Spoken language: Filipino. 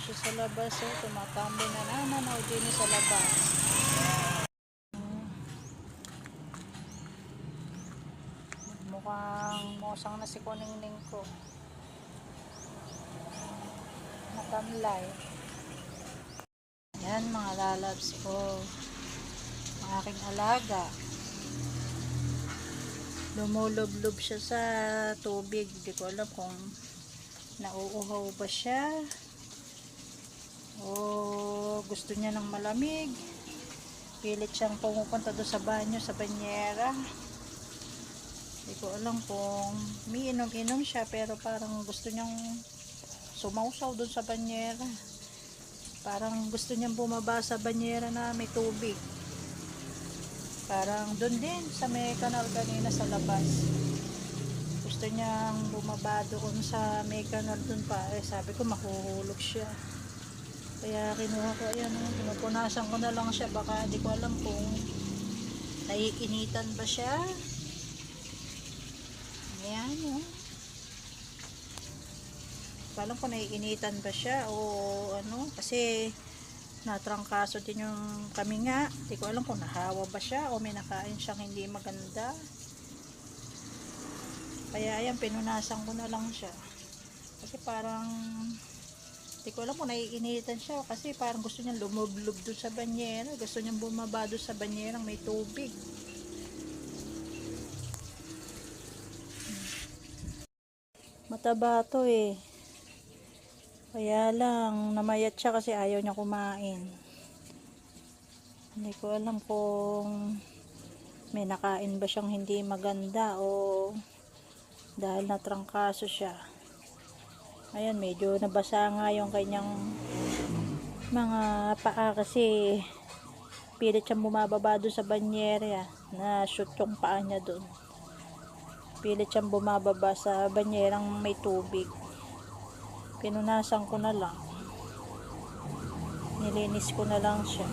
siya sa labas. Oh. Tumatambay na naman ako din sa labas. Mukhang mosang na si Kuningning ko. Natamlay. Yan mga lalabs ko. Ang aking alaga. Lumulublob siya sa tubig. Hindi ko alam kung nauuhaw ba siya. O gusto niya ng malamig. Pilit siyang pumupunta doon sa banyo, sa banyera. Hindi ko alam kung miinom-inom siya pero parang gusto niyang sumausaw doon sa banyera. Parang gusto niyang bumaba sa banyera na may tubig. Parang doon din sa may kanal kanina sa labas. Gusto niyang bumaba doon sa may kanal doon pa. Eh, sabi ko makuhulog siya. Kaya kinuha ko, ayan, oh, pinupunasan ko na lang siya. Baka hindi ko alam kung naiinitan ba siya. Ayan, oh. Ko alam kung naiinitan ba siya o ano. Kasi natrangkaso din yung kami nga. Hindi ko alam kung nahawa ba siya o may nakain siyang hindi maganda. Kaya ayan, pinunasan ko na lang siya. Kasi parang hindi ko alam kung naiinitan siya kasi parang gusto niyang lumublob doon sa banyera. Gusto niyang bumaba doon sa banyera may tubig. Mataba to eh. Kaya lang, namayat siya kasi ayaw niya kumain. Hindi ko alam kung may nakain ba siyang hindi maganda o dahil natrangkaso siya. Ayan, medyo nabasa nga yung kanyang mga paa kasi pilit siyang bumababa doon sa banyera na shoot yung paa niya doon. Pilit siyang bumababa sa banyerang may tubig. Pinunasan ko na lang. Nilinis ko na lang siya.